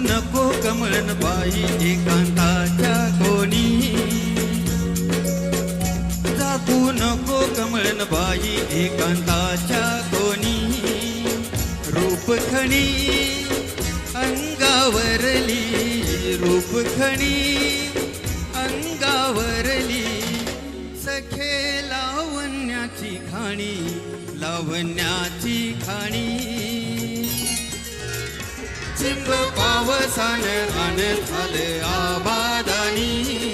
नको कमळन बाई एकांताच्या कोणी. जातू नको कमळन बाई एकांताच्या कोणी. रूपखणी अंगावरली रूपखणी अंगावरली. सखे लावण्याची खाणी लावण्याची खाणी. चिंब पावसान रान झालं आबादानी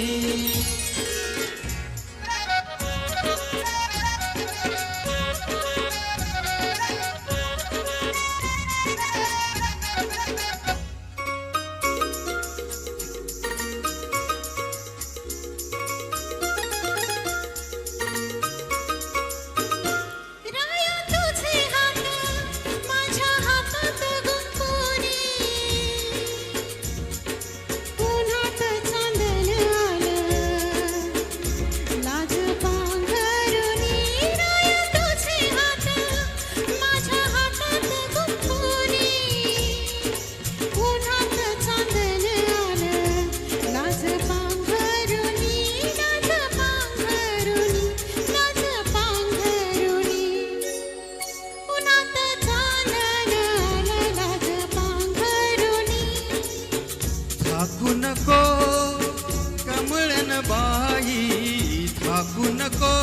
बाई थाकू नको.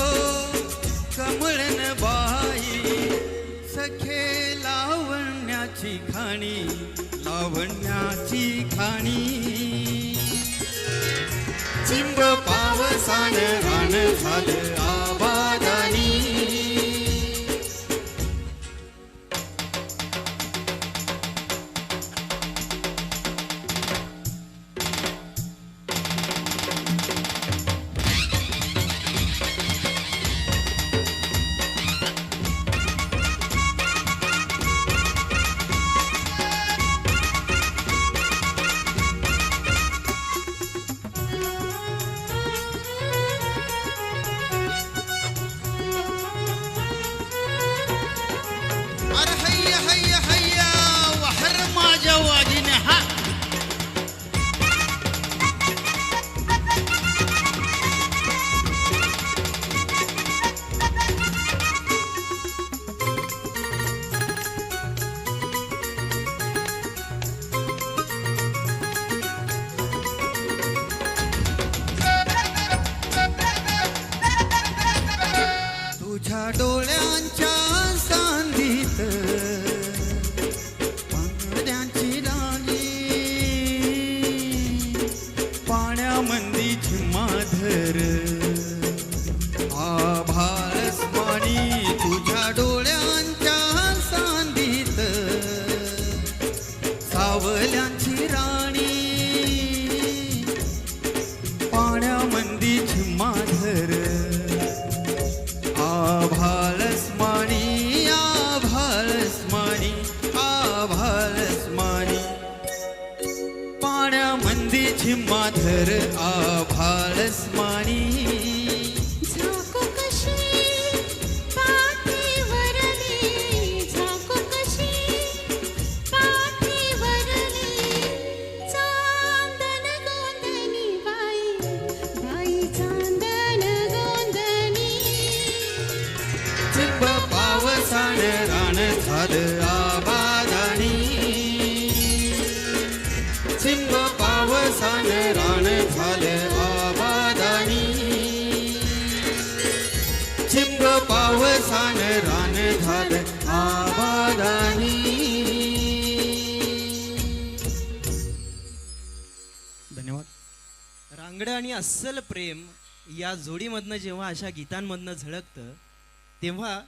कमळन बाई सखे लावण्याची खाणी लावण्याची खाणी. चिंब पावसान रान झालं आबा पाण्यामंदी माधर आभाळस माणी पावसान रान झालं आबादानी. चिंब पावसान रान झालं आबादानी. धन्यवाद. रांगडं आणि अस्सल प्रेम या जोडीमधनं जेव्हा अशा गीतांमधनं झळकतं तेव्हा